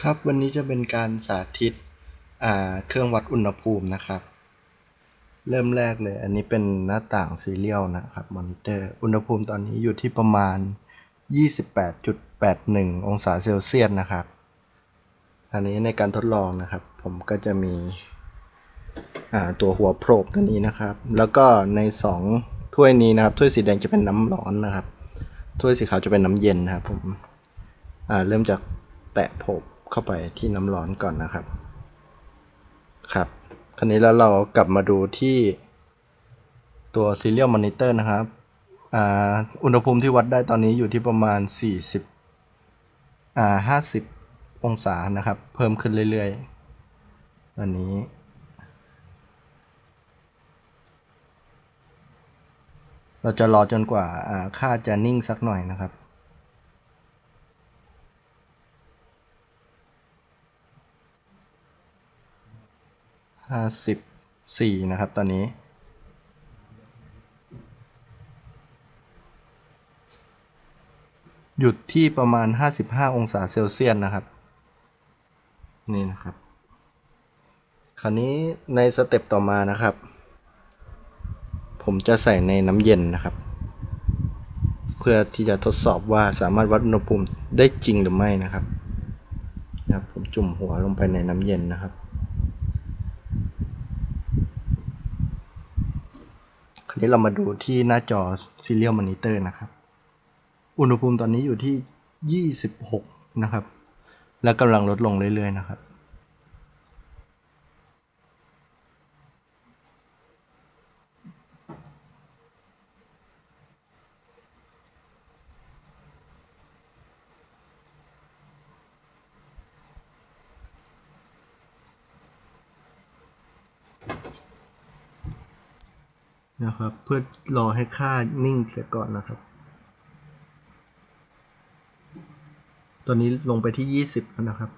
ครับวันนี้จะเป็นการสาธิตเครื่องวัดอุณหภูมินะครับ เริ่มแรกเลย อันนี้เป็นหน้าต่างซีเรียลนะครับมอนิเตอร์อุณหภูมิตอนนี้อยู่ที่ประมาณ 28.81 องศาเซลเซียสนะครับ อันนี้ในการทดลองนะครับ ผมก็จะมีตัวหัวโพรบตัวนี้นะครับ แล้วก็ใน 2 ถ้วยนี้นะครับ ถ้วยสีแดงจะเป็นน้ำร้อนนะครับ ถ้วยสีขาวจะเป็นน้ำเย็นนะครับผมเริ่มจากแตะผม เข้าไปที่น้ำร้อนก่อนนะครับ ครับ คราวนี้แล้วเรากลับมาดูที่ตัว Serial Monitor นะครับอ,อุณหภูมิที่วัดได้ตอนนี้อยู่ที่ประมาณ 40อ่า50 องศานะครับ เพิ่มขึ้นเรื่อยๆ อันนี้ เราจะรอจนกว่าอ่าค่าจะนิ่งสักหน่อยนะครับ ห้าสิบสี่นะครับตอนนี้ หยุดที่ประมาณ 55 องศาเซลเซียสนะครับ นี่นะครับ คราวนี้ในสเต็ปต่อมานะครับ ผมจะใส่ในน้ำเย็นนะครับ เพื่อที่จะทดสอบว่าสามารถวัดอุณหภูมิได้จริงหรือไม่นะครับนะครับผมจุ่มหัวลงไปในน้ำเย็นนะครับ คราว นี้เรามาดูที่หน้าจอ Serial Monitor นะครับ อุณหภูมิตอนนี้อยู่ที่ 26 นะครับ และกำลังลดลงเรื่อยๆนะครับ นะครับ เพื่อรอให้ค่านิ่งเสียก่อนนะครับ ตอนนี้ลงไปที่ 20แล้วนะครับ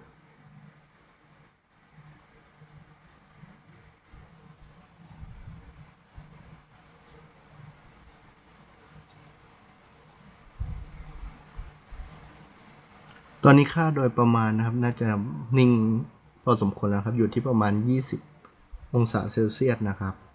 ตอนนี้ค่าโดยประมาณนะครับ น่าจะนิ่งพอสมควรแล้วครับ อยู่ที่ประมาณ 20 องศาเซลเซียสนะครับ